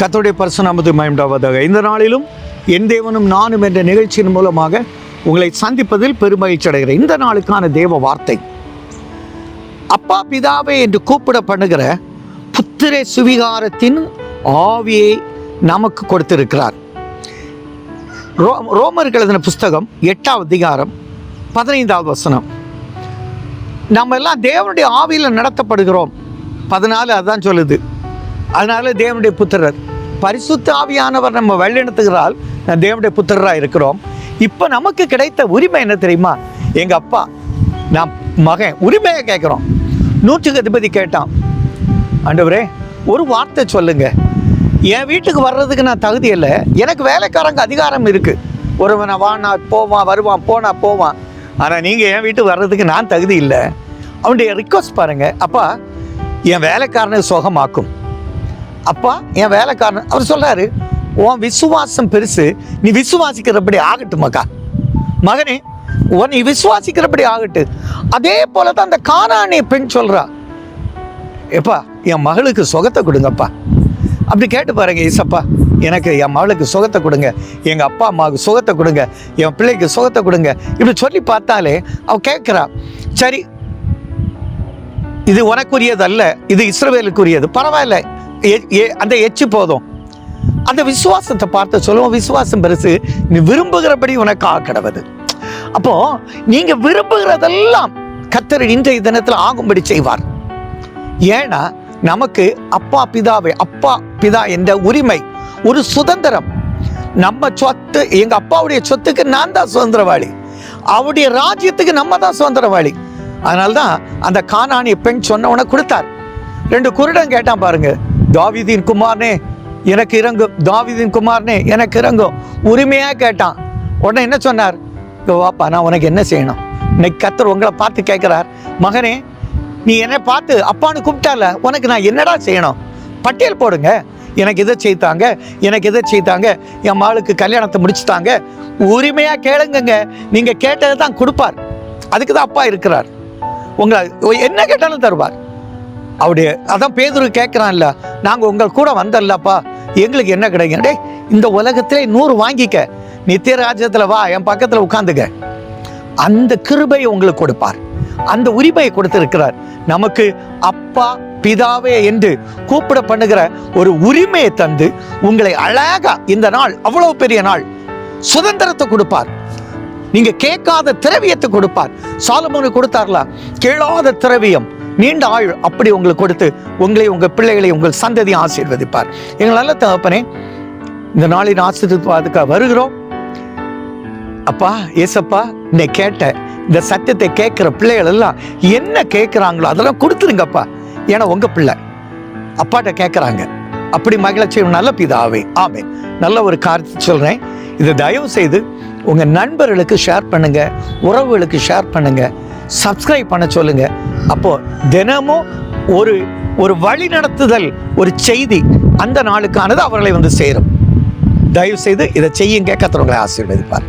கத்தோடைய பரிசுநாமத்து மயம்டாவதாக இந்த நாளிலும் என் தேவனும் நானும் என்ற நிகழ்ச்சியின் மூலமாக உங்களை சந்திப்பதில் பெருமகிழ்ச்சி அடைகிறேன். இந்த நாளுக்கான தேவ வார்த்தை. அப்பா பிதாவே என்று கூப்பிட பண்ணுகிற புத்திர சுவிகாரத்தின் ஆவியை நமக்கு கொடுத்திருக்கிறார். ரோ ரோமர்கள் எழுதின புஸ்தகம் எட்டாவது அதிகாரம் பதினைந்தாவது வசனம். நம்ம எல்லாம் தேவனுடைய ஆவியில் நடத்தப்படுகிறோம். பதினாலு அதான் சொல்லுது. அதனால தேவனுடைய புத்திரர் பரிசுத்த ஆவியானவர் நம்ம வழிநடத்துகிறால் நான் தேவனுடைய புத்திரராக இருக்கிறோம். இப்போ நமக்கு கிடைத்த உரிமை என்ன தெரியுமா? எங்கள் அப்பா நான் மகன் உரிமையை கேட்குறோம். நூற்றுக்கு அதிபதி கேட்டான். ஆண்டவரே ஒரு வார்த்தை சொல்லுங்க. என் வீட்டுக்கு வர்றதுக்கு நான் தகுதி இல்லை. எனக்கு வேலைக்காரங்க அதிகாரம் இருக்குது ஒருவனை வானா போவான் வருவான் போனா போவான். ஆனால் நீங்கள் என் வீட்டுக்கு வர்றதுக்கு நான் தகுதி இல்லை. அவனுடைய ரிக்வஸ்ட் பாருங்கள் அப்பா என் வேலைக்காரனை சுகமாக்கும். அப்பா என் வேலைக்காரன் அவர் சொல்கிறாரு உன் விசுவாசம் பெருசு நீ விசுவாசிக்கிறபடி ஆகட்டுமாக்கா மகனே உன் நீ விசுவாசிக்கிறபடி ஆகட்டு. அதே போல தான் அந்த காணானே பெண் சொல்கிறா எப்பா என் மகளுக்கு சுகத்தை கொடுங்கப்பா. அப்படி கேட்டு பாருங்க ஈசப்பா எனக்கு என் மகளுக்கு சுகத்தை கொடுங்க எங்கள் அப்பா அம்மாவுக்கு சுகத்தை கொடுங்க என் பிள்ளைக்கு சுகத்தை கொடுங்க. இப்படி சொல்லி பார்த்தாலே அவள் கேட்குறா சரி இது உனக்குரியது அல்ல இது இஸ்ரவேலுக்குரியது பரவாயில்ல அந்த எச்சு போதும். அந்த விசுவாசத்தை பார்த்து சொல்லுவோம் விசுவாசம் பெருசு நீ விரும்புகிறபடி உனக்கு ஆக்கிடவது அப்போ நீங்க விரும்புகிறதெல்லாம் கத்தர் இன்றைய தினத்தில் ஆகும்படி செய்வார். ஏன்னா நமக்கு அப்பா பிதாவை அப்பா பிதா என்ற உரிமை ஒரு சுதந்திரம். நம்ம சொத்து எங்க அப்பாவுடைய சொத்துக்கு நான் தான் சுதந்திரவாளி. அவருடைய ராஜ்யத்துக்கு நம்ம தான் சுதந்திரவாளி. அதனால்தான் அந்த காணாணி பெண் சொன்ன உனக்கு கொடுத்தார். ரெண்டு குருடன் கேட்டான் பாருங்க தாவிதின் குமார்னே எனக்கு இறங்கும் தாவிதின் குமார்னே எனக்கு இறங்கும் உரிமையாக கேட்டான். உடனே என்ன சொன்னார்? வாப்பா நான் உனக்கு என்ன செய்யணும்? இன்னைக்கு கத்தர் உங்களை பார்த்து கேட்குறார். மகனே நீ என்னை பார்த்து அப்பான்னு கூப்பிட்டால உனக்கு நான் என்னடா செய்யணும்? பட்டியல் போடுங்க. எனக்கு இதை செய்தாங்க? எனக்கு இதை செய்தாங்க? என் மகளுக்கு கல்யாணத்தை முடிச்சுட்டாங்க. உரிமையாக கேளுங்கங்க. நீங்கள் கேட்டதை தான் கொடுப்பார். அதுக்கு தான் அப்பா இருக்கிறார். உங்களை என்ன கேட்டாலும் தருவார். அவருடைய அதான் பேதுரு கேட்குறான்ல நாங்கள் உங்கள் கூட வந்தல்லப்பா எங்களுக்கு என்ன கிடைக்கும்? டே இந்த உலகத்திலே நூறு வாங்கிக்க நித்திய ராஜ்யத்தில் வா என் பக்கத்தில் உட்காந்துக்க. அந்த கிருபையை உங்களுக்கு கொடுப்பார். அந்த உரிமையை கொடுத்திருக்கிறார். நமக்கு அப்பா பிதாவே என்று கூப்பிட பண்ணுகிற ஒரு உரிமையை தந்து உங்களை அழகா இந்த நாள் அவ்வளவு பெரிய நாள் சுதந்திரத்தை கொடுப்பார். நீங்க கேட்காத திரவியத்தை கொடுப்பார். சாலமோனு கொடுத்தார்ல கேளாத திரவியம் நீண்ட ஆயுள் அப்படி உங்களுக்கு கொடுத்து உங்களை உங்க பிள்ளைகளை உங்கள் சந்ததியை ஆசீர்வதிப்பார். எங்கள் நல்ல தகப்பனே இந்த நாளின் ஆசீர்வாதத்துக்காக வருகிறோம். அப்பா ஏசப்பா நீ கேட்ட இந்த சத்தியத்தை கேட்கிற பிள்ளைகள் எல்லாம் என்ன கேட்குறாங்களோ அதெல்லாம் கொடுத்துருங்கப்பா. ஏன்னா உங்க பிள்ளை அப்பாட்ட கேட்குறாங்க. அப்படி மகிழ்ச்சி நல்ல பிதாவே. ஆமே நல்ல ஒரு காரியத்தை சொல்றேன். இதை தயவு செய்து உங்க நண்பர்களுக்கு ஷேர் பண்ணுங்க உறவுகளுக்கு ஷேர் பண்ணுங்க சப்ஸ்கிரைப் பண்ண சொல்லுங்க. அப்போ தினமும் ஒரு ஒரு வழி நடத்துதல் ஒரு செய்தி அந்த நாளுக்கானது அவர்களை வந்து சேரும். தயவு செய்து இதை செய்யுங்க கத்துறவங்களை ஆசீர்வதிப்பார்.